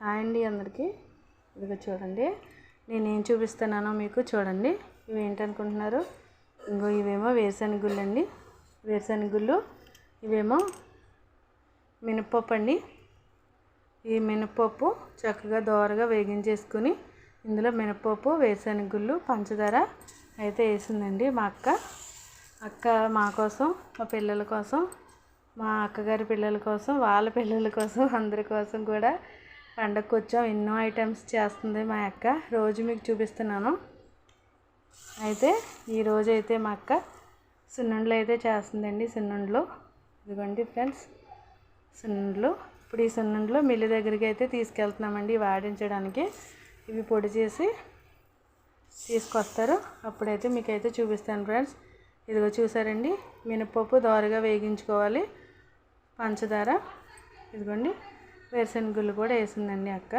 Hi అండి అందరికీ. ఇదిగో చూడండి. నేనేం చూపిస్తున్నానో మీకు చూడండి. ఇవి ఏంటనుకుంటున్నారు? ఇంకో ఇవేమో వేరుశనగుళ్ళు అండి వేరుశనగుళ్ళు ఇవేమో మినప్పప్పు అండి ఈ మినప్పప్పు చక్కగా దోరగా వేగించేసుకుని ఇందులో మినప్పప్పు వేరుశనగుళ్ళు పంచదార అయితే వేసిందండి మా అక్క. అక్క మా కోసం మా పిల్లల కోసం మా అక్కగారి పిల్లల కోసం వాళ్ళ పిల్లల కోసం అందరి కోసం కూడా పండగకు వచ్చాం ఎన్నో ఐటమ్స్ చేస్తుంది మా అక్క. రోజు మీకు చూపిస్తున్నాను. అయితే ఈరోజు అయితే మా అక్క సున్నుండలు అయితే చేస్తుందండి సున్నుండలు. ఇదిగోండి ఫ్రెండ్స్ సున్నుండలు. ఇప్పుడు ఈ సున్నుండలు మిల్లు దగ్గరికి అయితే తీసుకెళ్తున్నామండి వాడించడానికి. ఇవి పొడి చేసి తీసుకొస్తారు. అప్పుడైతే మీకైతే చూపిస్తాను ఫ్రెండ్స్. ఇదిగో చూసారండి మినపప్పు దోరగా వేగించుకోవాలి. పంచదార. ఇదిగోండి వేరుశనగ కూడా వేసిందండి అక్క.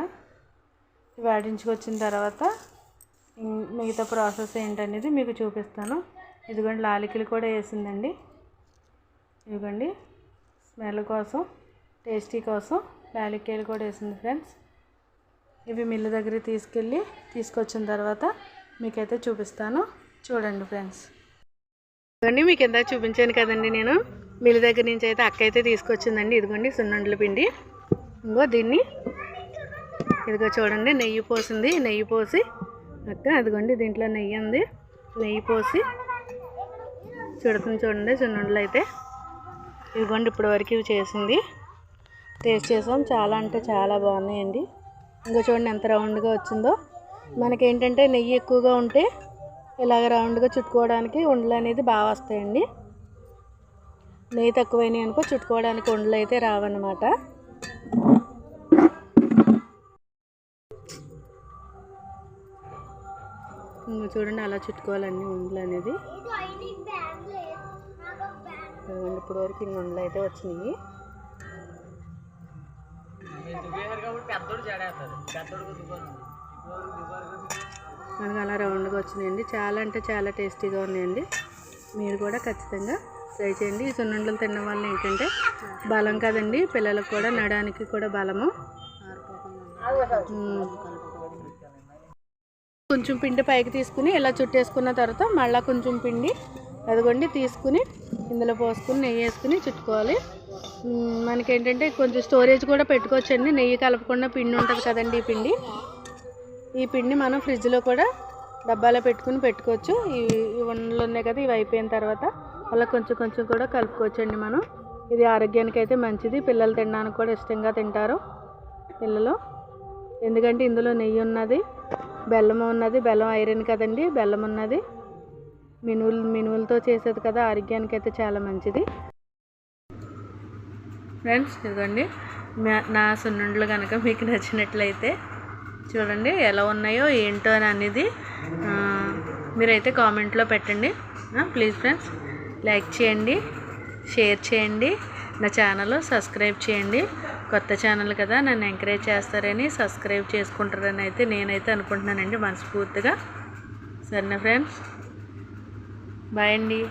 ఇవి ఆడించుకొచ్చిన తర్వాత మిగతా ప్రాసెస్ ఏంటనేది మీకు చూపిస్తాను. ఇదిగోండి లాలికలు కూడా వేసిందండి. ఇదిగోండి స్మెల్ కోసం టేస్టీ కోసం లాలికాయలు కూడా వేసింది ఫ్రెండ్స్. ఇవి మిల్లు దగ్గరికి తీసుకెళ్ళి తీసుకొచ్చిన తర్వాత మీకైతే చూపిస్తాను. చూడండి ఫ్రెండ్స్. ఇదిగోండి మీకు ఎంత చూపించాను కదండి నేను. మిల్లు దగ్గర నుంచి అయితే అక్క అయితే తీసుకొచ్చిందండి. ఇదిగోండి సున్నుండల పిండి. ఇంకో దీన్ని. ఇదిగో చూడండి నెయ్యి పోసింది. నెయ్యి పోసి అక్క అదిగోండి దీంట్లో నెయ్యి ఉంది. నెయ్యి పోసి చుడుతుంది చూడండి చున్నుండలు అయితే. ఇదిగోండి ఇప్పటి వరకు ఇవి చేసింది. టేస్ట్ చేసాం. చాలా అంటే చాలా బాగున్నాయండి. ఇంకా చూడండి ఎంత రౌండ్గా వచ్చిందో. మనకేంటంటే నెయ్యి ఎక్కువగా ఉంటే ఇలాగ రౌండ్గా చుట్టుకోవడానికి ఉండలు అనేది బాగా వస్తాయండి. నెయ్యి తక్కువైనాయి అనుకో చుట్టుకోవడానికి ఉండలు అయితే రావన్నమాట. ఇంకా చూడండి అలా చుట్టుకోవాలండి ఉండలు అనేది. ఇప్పుడు వరకు ఇన్ని ఉండలు అయితే వచ్చినాయి. మనకు అలా రౌండ్గా వచ్చినాయండి. చాలా అంటే చాలా టేస్టీగా ఉన్నాయండి. మీరు కూడా ఖచ్చితంగా ట్రై చేయండి. ఈ సున్నుండలు తినడం వల్ల ఏంటంటే బలం కదండి. పిల్లలకు కూడా నడానికి కూడా బలము. కొంచెం పిండి పైకి తీసుకుని ఇలా చుట్టేసుకున్న తర్వాత మళ్ళీ కొంచెం పిండి అదిగోండి తీసుకుని ఇందులో పోసుకుని నెయ్యి వేసుకుని చుట్టుకోవాలి. మనకేంటంటే కొంచెం స్టోరేజ్ కూడా పెట్టుకోవచ్చండి. నెయ్యి కలపకుండా పిండి ఉంటుంది కదండి ఈ పిండి. ఈ పిండి మనం ఫ్రిడ్జ్లో కూడా డబ్బాలో పెట్టుకుని పెట్టుకోవచ్చు. ఇవి ఇవి ఉండలు ఉన్నాయి కదా ఇవి అయిపోయిన తర్వాత అలా కొంచెం కొంచెం కూడా కలుపుకోవచ్చండి మనం. ఇది ఆరోగ్యానికి అయితే మంచిది. పిల్లలు తినడానికి కూడా ఇష్టంగా తింటారు పిల్లలు. ఎందుకంటే ఇందులో నెయ్యి ఉన్నది బెల్లం ఉన్నది బెల్లం ఐరన్ కదండి బెల్లం ఉన్నది. మినువులు మినువులతో చేసేది కదా ఆరోగ్యానికి అయితే చాలా మంచిది. ఫ్రెండ్స్ ఇదిగోండి నా సున్నుండలు కనుక మీకు నచ్చినట్లయితే చూడండి ఎలా ఉన్నాయో ఏంటో అని అనేది మీరైతే కామెంట్లో పెట్టండి. ప్లీజ్ ఫ్రెండ్స్ లైక్ చేయండి షేర్ చేయండి నా ఛానల్ సబ్స్క్రైబ్ చేయండి. కొత్త ఛానల్ కదా నన్ను ఎంకరేజ్ చేస్తారని సబ్స్క్రైబ్ చేసుకుంటారని అయితే నేనైతే అనుకుంటున్నానండి మనస్ఫూర్తిగా. సరేనా ఫ్రెండ్స్? బాయ్ అండి.